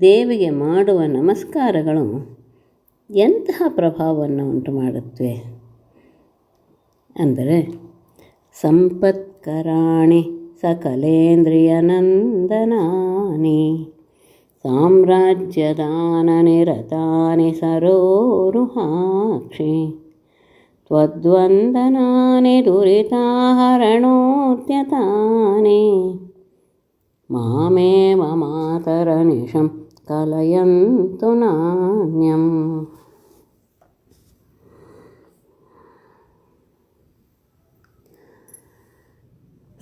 ದೇವಿಗೆ ಮಾಡುವ ನಮಸ್ಕಾರಗಳು ಎಂತಹ ಪ್ರಭಾವವನ್ನು ಉಂಟು ಮಾಡುತ್ತವೆ? ಅಂದರೆ ಸಂಪತ್ಕರಾಣಿ ಸಕಲೇಂದ್ರಿಯನಂದನಾನಿ ಸಾಮ್ರಾಜ್ಯದಾನ ನಿರತಾನಿ ಸರೋರುಹಾಕ್ಷಿ, ತ್ವದ್ವಂದನಾನಿ ದುರಿತಾಹರಣೋದ್ಯತಾನಿ ಮಾಮೇ ಮಮಾತರ ನಿಶಂ కలయంతు నాణ్యం.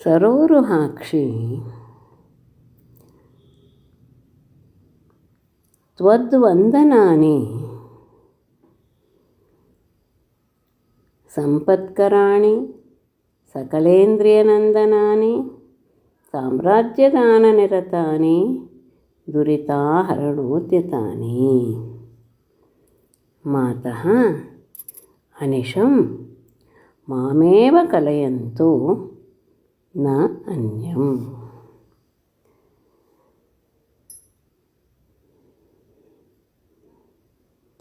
సరోరుహాక్షి త్వద్వందనాని సంపత్కరాణి సకలేంద్రియనందనాని సామ్రాజ్యదాననిరతాని నిరతాని ಸಾಮ್ರಾಜ್ಯದಾನನಿರತಾನಿ ದುರಿತಾಹರಣೋದ್ಯತಾನಿ ಮಾತಃ ಅನಿಶಂ, ಮಾಮೇವ ಕಲೆಯಂತೂ ನ ಅನ್ಯಂ.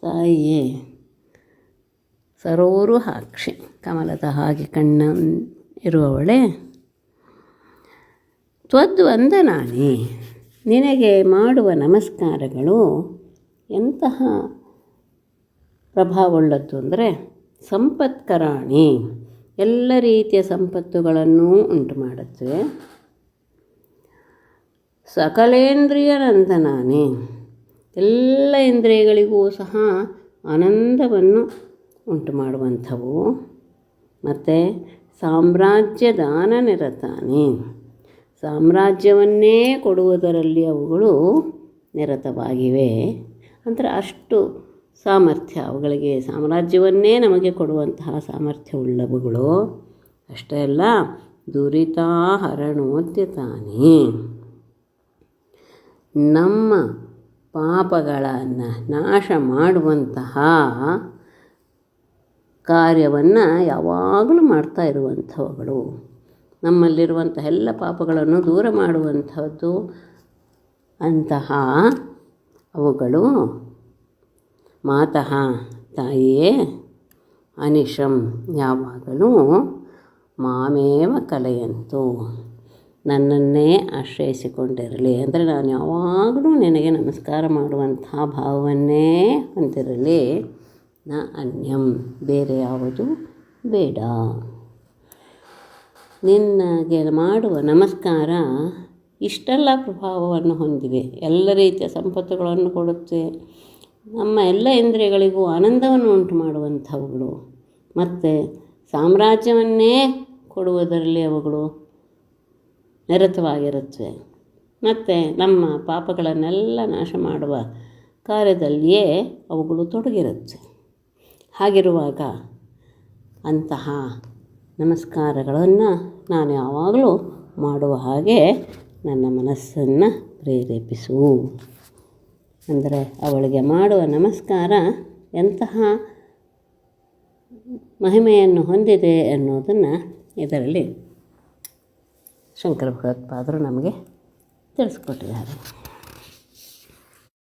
ತಾಯಿಯೇ, ಸರೋರು ಹಾಕ್ಷಿ, ಕಮಲದ ಹಾಗೆ ಕಣ್ಣ ಇರುವವಳೆ. ತ್ವದ್ವಂದನಾನಿ ನಿನಗೆ ಮಾಡುವ ನಮಸ್ಕಾರಗಳು ಎಂತಹ ಪ್ರಭಾವವುಳ್ಳದ್ದು ಅಂದರೆ ಸಂಪತ್ಕರಾಣಿ ಎಲ್ಲ ರೀತಿಯ ಸಂಪತ್ತುಗಳನ್ನು ಉಂಟು ಮಾಡುತ್ತವೆ ಸಕಲೇಂದ್ರಿಯ ನಂದನಾನಿ. ಎಲ್ಲ ಇಂದ್ರಿಯಗಳಿಗೂ ಸಹ ಆನಂದವನ್ನು ಉಂಟು ಮಾಡುವಂಥವು. ಮತ್ತು ಸಾಮ್ರಾಜ್ಯ ದಾನ ನಿರತಾನೆ. ಸಾಮ್ರಾಜ್ಯವನ್ನೇ ಕೊಡುವುದರಲ್ಲಿ ಅವುಗಳು ನಿರತವಾಗಿವೆ. ಅಂದರೆ ಅಷ್ಟು ಸಾಮರ್ಥ್ಯ, ಅವುಗಳಿಗೆ ಸಾಮ್ರಾಜ್ಯವನ್ನೇ ನಮಗೆ ಕೊಡುವಂತಹ ಸಾಮರ್ಥ್ಯವುಳ್ಳವುಗಳು. ಅಷ್ಟೇ ಅಲ್ಲ ದುರಿತಾಹರಣೋದ್ಯತಾನೆ ನಮ್ಮ ಪಾಪಗಳನ್ನು ನಾಶ ಮಾಡುವಂತಹ ಕಾರ್ಯವನ್ನು ಯಾವಾಗಲೂ ಮಾಡ್ತಾ ಇರುವಂಥವುಗಳು. ನಮ್ಮಲ್ಲಿರುವಂಥ ಎಲ್ಲ ಪಾಪಗಳನ್ನು ದೂರ ಮಾಡುವಂಥದ್ದು ಅಂತಹ ಅವುಗಳು. ಮಾತಃ ತಾಯಿಯೇ ಅನಿಶಂ ಯಾವಾಗಲೂ ಮಾಮೇವ ಕಲೆಯಂತು. ನನ್ನನ್ನೇ ಆಶ್ರಯಿಸಿಕೊಂಡಿರಲಿ. ಅಂದರೆ ನಾನು ಯಾವಾಗಲೂ ನಿನಗೆ ನಮಸ್ಕಾರ ಮಾಡುವಂಥ ಭಾವವನ್ನೇ ಹೊಂದಿರಲಿ. ನ ಅನ್ಯಂ, ಬೇರೆ ಯಾವುದು ಬೇಡ. ನಿನಗೆ ಮಾಡುವ ನಮಸ್ಕಾರ ಇಷ್ಟೆಲ್ಲ ಪ್ರಭಾವವನ್ನು ಹೊಂದಿವೆ ಎಲ್ಲ ರೀತಿಯ ಸಂಪತ್ತುಗಳನ್ನು ಕೊಡುತ್ತೆ. ನಮ್ಮ ಎಲ್ಲ ಇಂದ್ರಿಯಗಳಿಗೂ ಆನಂದವನ್ನು ಉಂಟು ಮಾಡುವಂಥವುಗಳು. ಮತ್ತು ಸಾಮ್ರಾಜ್ಯವನ್ನೇ ಕೊಡುವುದರಲ್ಲಿ ಅವುಗಳು ನಿರತವಾಗಿರುತ್ತವೆ ಮತ್ತು ನಮ್ಮ ಪಾಪಗಳನ್ನೆಲ್ಲ ನಾಶ ಮಾಡುವ ಕಾರ್ಯದಲ್ಲಿಯೇ ಅವುಗಳು ತೊಡಗಿರುತ್ತೆ. ಹಾಗಿರುವಾಗ ಅಂತಹ ನಮಸ್ಕಾರಗಳನ್ನು ನಾನು ಯಾವಾಗಲೂ ಮಾಡುವ ಹಾಗೆ ನನ್ನ ಮನಸ್ಸನ್ನು ಪ್ರೇರೇಪಿಸು. ಅಂದರೆ ಅವಳಿಗೆ ಮಾಡುವ ನಮಸ್ಕಾರ ಎಂತಹ ಮಹಿಮೆಯನ್ನು ಹೊಂದಿದೆ ಅನ್ನೋದನ್ನು ಇದರಲ್ಲಿ ಶಂಕರ ಭಗವತ್ಪಾದರು ನಮಗೆ ತಿಳಿಸ್ಕೊಟ್ಟಿದ್ದಾರೆ.